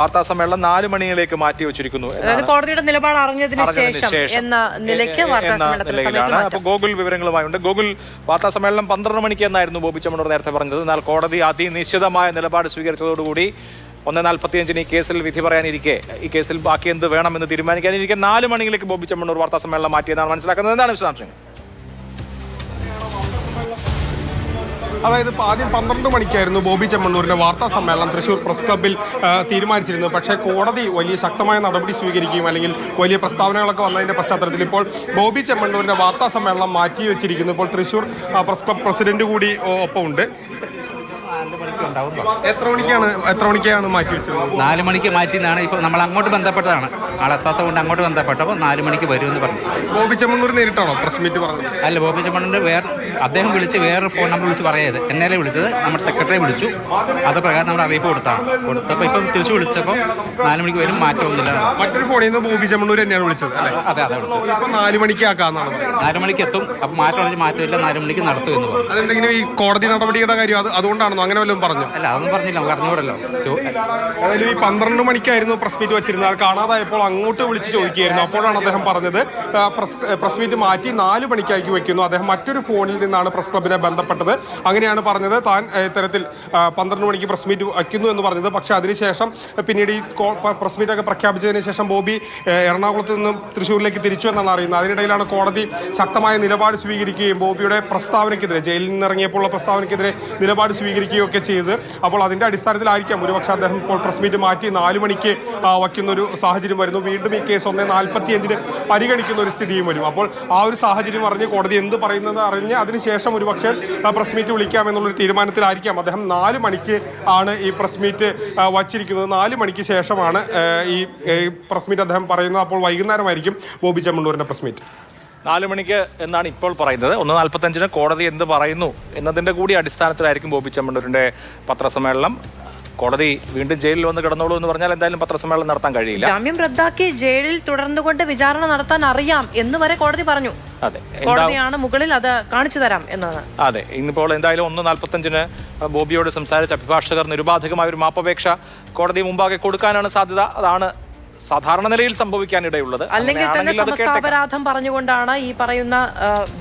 വാർത്താ സമ്മേളനം നാല് മണിയിലേക്ക് മാറ്റി വെച്ചിരിക്കുന്നു കോടതിയുടെ നിലപാട് അറിഞ്ഞതിന് ശേഷം എന്ന നിലയ്ക്ക് നിലയിലാണ്. അപ്പോൾ ഗൂഗിൾ വിവരങ്ങളുമായുണ്ട്. ഗോകുൽ വാർത്താ സമ്മേളനം പന്ത്രണ്ട് മണിക്ക് എന്നായിരുന്നു ബോബി ചമ്മണൂർ നേരത്തെ പറഞ്ഞത്. എന്നാൽ കോടതി അതിനിശ്ചിതമായ നിലപാട് സ്വീകരിച്ചതോടുകൂടി ഒന്ന് നാൽപ്പത്തിയഞ്ചിന് ഈ കേസിൽ വിധി പറയാനിരിക്കെ. ഈ കേസിൽ ബാക്കി എന്ത് വേണമെന്ന് തീരുമാനിക്കാനിരിക്കെ. നാല് മണിയിലേക്ക് ബോബി ചമ്മണൂർ വാർത്താ സമ്മേളനം മാറ്റിയെന്നാണ് മനസ്സിലാക്കുന്നത്. എന്താണ് വിശദാംശങ്ങൾ? അതായത് ഇപ്പൊ ആദ്യം പന്ത്രണ്ട് മണിക്കായിരുന്നു ബോബി ചെമ്മണ്ണൂരിന്റെ വാർത്താ സമ്മേളനം തൃശ്ശൂർ പ്രസ് ക്ലബ്ബിൽ തീരുമാനിച്ചിരുന്നത്. പക്ഷേ കോടതി വലിയ ശക്തമായ നടപടി സ്വീകരിക്കുകയും അല്ലെങ്കിൽ വലിയ പ്രസ്താവനകളൊക്കെ വന്നതിന്റെ പശ്ചാത്തലത്തിൽ ഇപ്പോൾ ബോബി ചെമ്മണ്ണൂരിന്റെ വാർത്താ സമ്മേളനം മാറ്റി വെച്ചിരിക്കുന്നു. ഇപ്പോൾ തൃശ്ശൂർ പ്രസ് ക്ലബ് പ്രസിഡന്റ് കൂടി ഒപ്പമുണ്ട്. എത്ര മണിക്കാണ് എത്ര മണിക്കാണ് മാറ്റി വെച്ചത് നാല് മണിക്ക് മാറ്റിയെന്നാണ് ഇപ്പോൾ നമ്മൾ അങ്ങോട്ട് ബന്ധപ്പെട്ടതാണ്. ആളെത്താത്ത കൊണ്ട് അങ്ങോട്ട് ബന്ധപ്പെട്ടപ്പോൾ നാല് മണിക്ക് വരുമെന്ന് പറഞ്ഞു. ബോബി ചെമ്മണ്ണൂർ നേരിട്ടാണോ പ്രസ് മീറ്റ് പറഞ്ഞത്? അല്ല ബോബി ചെമ്മണ്ണൂർ വേറെ അദ്ദേഹം വിളിച്ച് വേറൊരു ഫോൺ നമ്പർ വിളിച്ച് പറയത് എന്നേലെ വിളിച്ചത്? നമ്മുടെ സെക്രട്ടറി വിളിച്ചു. അത് പ്രകാരം നമ്മുടെ അറിയിപ്പ് കൊടുത്താണ്. കൊടുത്തപ്പോൾ ഇപ്പം തിരിച്ചു വിളിച്ചപ്പോൾ നാല് മണിക്ക് വരും മാറ്റമൊന്നുമില്ല. മറ്റൊരു ഫോണിൽ നിന്ന് ബോബി ചെമ്മണ്ണൂർ തന്നെയാണ് വിളിച്ചത് അതെ അതെ വിളിച്ചത്. നാല് മണിക്ക് ആക്കാന്നാണ് നാല് മണിക്ക് എത്തും. അപ്പം മാറ്റം വിളിച്ച് മാറ്റമില്ല നാല് മണിക്ക് നടത്തും എന്ന് പറഞ്ഞു. അതെന്തെങ്കിലും ഈ കോടതി നടപടിയുടെ കാര്യം അത് അതുകൊണ്ടാണെന്നോ? അങ്ങനെ വല്ലതും പറഞ്ഞു? അല്ല അതൊന്നും പറഞ്ഞില്ല. നമുക്ക് അറിഞ്ഞൂടല്ലോ അതായത് ഈ പന്ത്രണ്ട് മണിക്കായിരുന്നു പ്രസ് മീറ്റ് വെച്ചിരുന്നത്. അത് കാണാതായപ്പോൾ അങ്ങോട്ട് വിളിച്ച് ചോദിക്കുകയായിരുന്നു. അപ്പോഴാണ് അദ്ദേഹം പറഞ്ഞത് പ്രസ് മീറ്റ് മാറ്റി നാല് മണിക്കാക്കി വെക്കുന്നു. അദ്ദേഹം മറ്റൊരു ഫോണിൽ നിന്നാണ് പ്രസ് ക്ലബിനെ ബന്ധപ്പെട്ടത്. അങ്ങനെയാണ് പറഞ്ഞത്. താൻ ഇത്തരത്തിൽ പന്ത്രണ്ട് മണിക്ക് പ്രസ് മീറ്റ് വയ്ക്കുന്നു എന്ന് പറഞ്ഞത്. പക്ഷേ അതിനുശേഷം പിന്നീട് ഈ പ്രസ് മീറ്റൊക്കെ പ്രഖ്യാപിച്ചതിന് ശേഷം ബോബി എറണാകുളത്ത് നിന്നും തൃശ്ശൂരിലേക്ക് തിരിച്ചു എന്നാണ് അറിയുന്നത്. അതിനിടയിലാണ് കോടതി ശക്തമായ നിലപാട് സ്വീകരിക്കുകയും ബോബിയുടെ പ്രസ്താവനയ്ക്കെതിരെ ജയിലിൽ നിന്നിറങ്ങിയപ്പോഴുള്ള പ്രസ്താവനയ്ക്കെതിരെ നിലപാട് സ്വീകരിക്കുകയും ഒക്കെ ചെയ്ത് അപ്പോൾ അതിന്റെ അടിസ്ഥാനത്തിലായിരിക്കാം ഒരുപക്ഷെ അദ്ദേഹം ഇപ്പോൾ പ്രസ് മീറ്റ് മാറ്റി നാല് മണിക്ക് ആ, വയ്ക്കുന്ന ഒരു സാഹചര്യം വരുന്നു. വീണ്ടും ഈ കേസ് ഒന്നേ നാൽപ്പത്തി അഞ്ചിന് പരിഗണിക്കുന്ന ഒരു സ്ഥിതിയും വരും. അപ്പോൾ ആ ഒരു സാഹചര്യം അറിഞ്ഞ് കോടതി എന്ത് പറയുന്നത് അറിഞ്ഞ് അതിനുശേഷം ഒരുപക്ഷെ പ്രസ് മീറ്റ് വിളിക്കാം എന്നുള്ളൊരു തീരുമാനത്തിലായിരിക്കാം. അദ്ദേഹം നാല് മണിക്ക് ആണ് ഈ പ്രസ് മീറ്റ് വച്ചിരിക്കുന്നത്. നാല് മണിക്ക് ശേഷമാണ് ഈ ഈ പ്രസ് മീറ്റ് അദ്ദേഹം പറയുന്നത്. അപ്പോൾ വൈകുന്നേരമായിരിക്കും ബോബി ചെമ്മണ്ണൂരിന്റെ പ്രസ് മീറ്റ്. നാല് മണിക്ക് എന്നാണ് ഇപ്പോൾ പറയുന്നത്. ഒന്ന് നാൽപ്പത്തഞ്ചിന് കോടതി എന്ത് പറയുന്നു എന്നതിന്റെ കൂടി അടിസ്ഥാനത്തിലായിരിക്കും ബോബി ചെമ്മണ്ണൂരിന്റെ പത്രസമ്മേളനം. കോടതി വീണ്ടും ജയിലിൽ വന്ന് കിടന്നോളൂ എന്ന് പറഞ്ഞാൽ എന്തായാലും പത്രസമ്മേളനം നടത്താൻ കഴിയില്ല. ജാമ്യം റദ്ദാക്കി ജയിലിൽ തുടർന്നുകൊണ്ട് വിചാരണ നടത്താൻ അറിയാം എന്ന് വരെ കോടതി പറഞ്ഞു. അതെ. കോടതിയാണ് മുകളിൽ അത് കാണിച്ചു തരാം എന്നാണ്. അതെ. ഇന്നിപ്പോൾ എന്തായാലും ഒന്ന് നാൽപ്പത്തഞ്ചിന് ബോബിയോട് സംസാരിച്ച അഭിഭാഷകർ നിരുപാധികമായ ഒരു മാപ്പപേക്ഷ കോടതി മുമ്പാകെ കൊടുക്കാനാണ് സാധ്യത. അതാണ് സാധാരണ നിലയിൽ സംഭവിക്കാനിടയുള്ളത്. അല്ലെങ്കിൽ തന്നെ സമസ്താപരാധം പറഞ്ഞുകൊണ്ടാണ് ഈ പറയുന്ന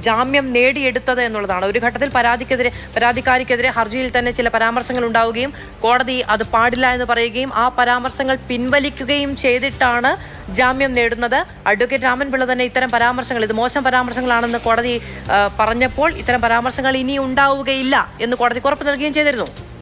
ജാമ്യം നേടിയെടുത്തത് എന്നുള്ളതാണ്. ഒരു ഘട്ടത്തിൽ പരാതിക്കെതിരെ പരാതിക്കാരിക്കെതിരെ ഹർജിയിൽ തന്നെ ചില പരാമർശങ്ങൾ ഉണ്ടാവുകയും കോടതി അത് പാടില്ല എന്ന് പറയുകയും ആ പരാമർശങ്ങൾ പിൻവലിക്കുകയും ചെയ്തിട്ടാണ് ജാമ്യം നേടുന്നത്. അഡ്വക്കേറ്റ് രാമൻപിള്ള തന്നെ ഇത്തരം പരാമർശങ്ങൾ ഇത് മോശം പരാമർശങ്ങളാണെന്ന് കോടതി പറഞ്ഞപ്പോൾ ഇത്തരം പരാമർശങ്ങൾ ഇനി ഉണ്ടാവുകയില്ല എന്ന് കോടതി ഉറപ്പ് നൽകുകയും ചെയ്തിരുന്നു.